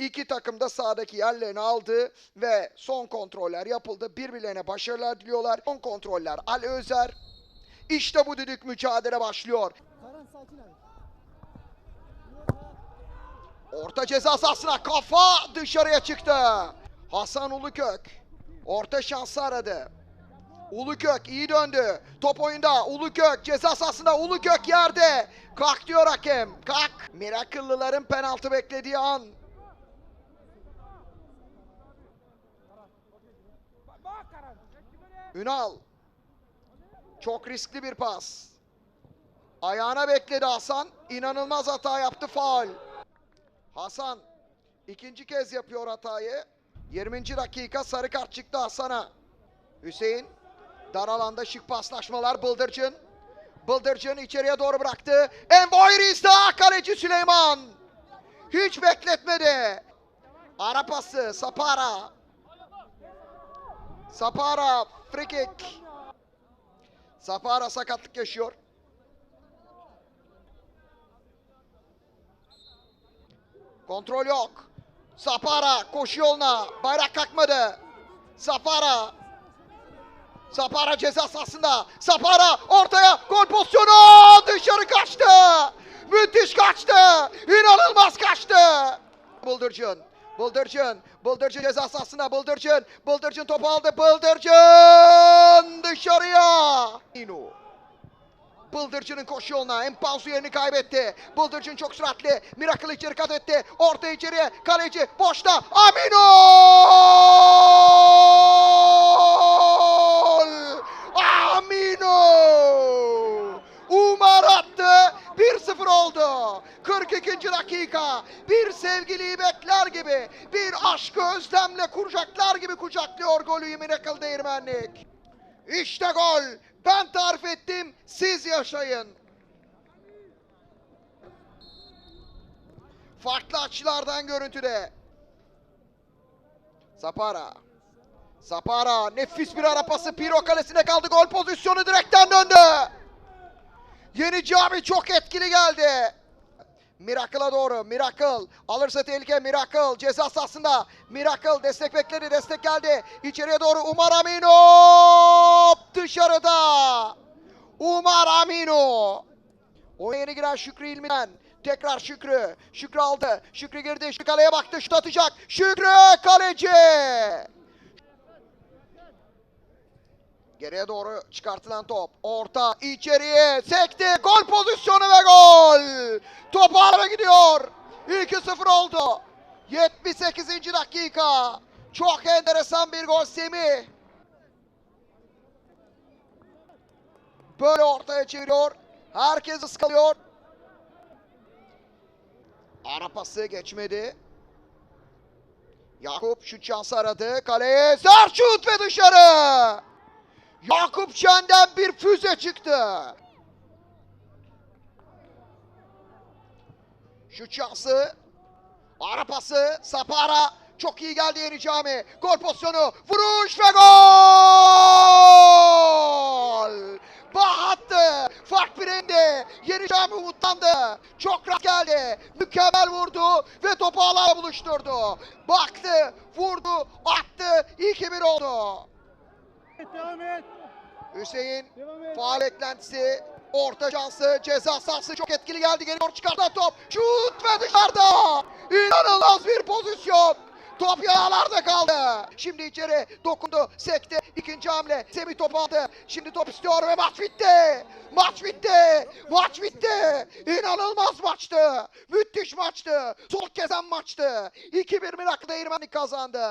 İki takım da sahadaki yerlerini aldı ve son kontroller yapıldı. Birbirlerine başarılar diliyorlar. Son kontroller Ali Özer. İşte bu düdük mücadele başlıyor. Orta ceza sahasına kafa dışarıya çıktı. Hasan Ulukök orta şansı aradı. Ulukök iyi döndü. Top oyunda Ulukök ceza sahasında Ulukök yerde. Kalk diyor hakem. Kalk. Mirakıllıların penaltı beklediği an. Ünal. Çok riskli bir pas. Ayağına bekledi Hasan. İnanılmaz hata yaptı faul. Hasan ikinci kez yapıyor hatayı. 20. dakika sarı kart çıktı Hasan'a. Hüseyin dar alanda şık paslaşmalar Bıldırcın. Bıldırcın içeriye doğru bıraktı. Envoyriz'da kaleci Süleyman. Hiç bekletmedi. Ara pası Sapara. Sapara free kick. Sapara sakatlık yaşıyor. Kontrol yok. Sapara koşu yoluna. Bayrak kalkmadı. Sapara. Sapara ceza sahasında. Sapara ortaya gol pozisyonu. Dışarı kaçtı. Müthiş kaçtı. İnanılmaz kaçtı. Bıldırcın. Bıldırcın. Bıldırcın ceza sahasında. Bıldırcın. Bıldırcın topu aldı. Bıldırcın dışarıya. İnu. Bıldırcın'ın koşu yoluna Empauzu yerini kaybetti. Bıldırcın çok süratli. Miracle içeri kat etti. Orta içeriye. Kaleci boşta. Aminol! Aminol! Umar attı. 1-0 oldu. 42. dakika. Bir sevgiliyi bekler gibi, bir aşkı özlemle kurcaklar gibi kucaklıyor golü Miracle Değirmenlik. İşte gol. Ben tarif ettim. Siz yaşayın. Farklı açılardan görüntüde. Sapara. Sapara nefis bir ara pası Piro kalesine kaldı. Gol pozisyonu direkten döndü. Yeni Cami çok etkili geldi. Miracle'a doğru. Miracle alırsa tehlike. Miracle ceza sahasında. Miracle destek bekledi. Destek geldi. İçeriye doğru Umar Amino dışarıda. Umar Amino. O yeni giren Şükrü İlmi'den. Tekrar Şükrü. Şükrü aldı. Şükrü girdi. Şükrü kaleye baktı. Şut atacak. Şükrü kaleci. Geriye doğru çıkartılan top. Orta içeriye sekti. Gol pozisyonu ve gol. Top ağlara gidiyor. 2-0 oldu. 78. dakika. Çok enteresan bir gol Semih. Böyle ortaya çeviriyor. Herkes ıskalıyor. Ara pası geçmedi. Yakup şut şansı aradı. Kaleye sert şut ve dışarı. Yakup Şen'den bir füze çıktı. Şut şansı. Ara pası. Sapara. Çok iyi geldi Yeni Cami. Gol pozisyonu. Vuruş ve gol! Bahattı. Fark birindi. Yeni Cami umutlandı. Çok rahat geldi. Mükemmel vurdu ve topu ağlarla buluşturdu. Baktı, vurdu, attı. 2-1 oldu. Devam et. Hüseyin faal eklentisi. Orta şansı, ceza sahası çok etkili geldi. Geliyor çıkartan top. Şut ve dışarıda. İnanılmaz bir pozisyon. Top yağlarda kaldı. Şimdi içeri dokundu, sekti. İkinci hamle. Semih top aldı. Şimdi top istiyor ve maç bitti. Maç bitti. Maç bitti. İnanılmaz maçtı. Müthiş maçtı. Sol kezen maçtı. 2-1 Miracle Değirmenlik kazandı.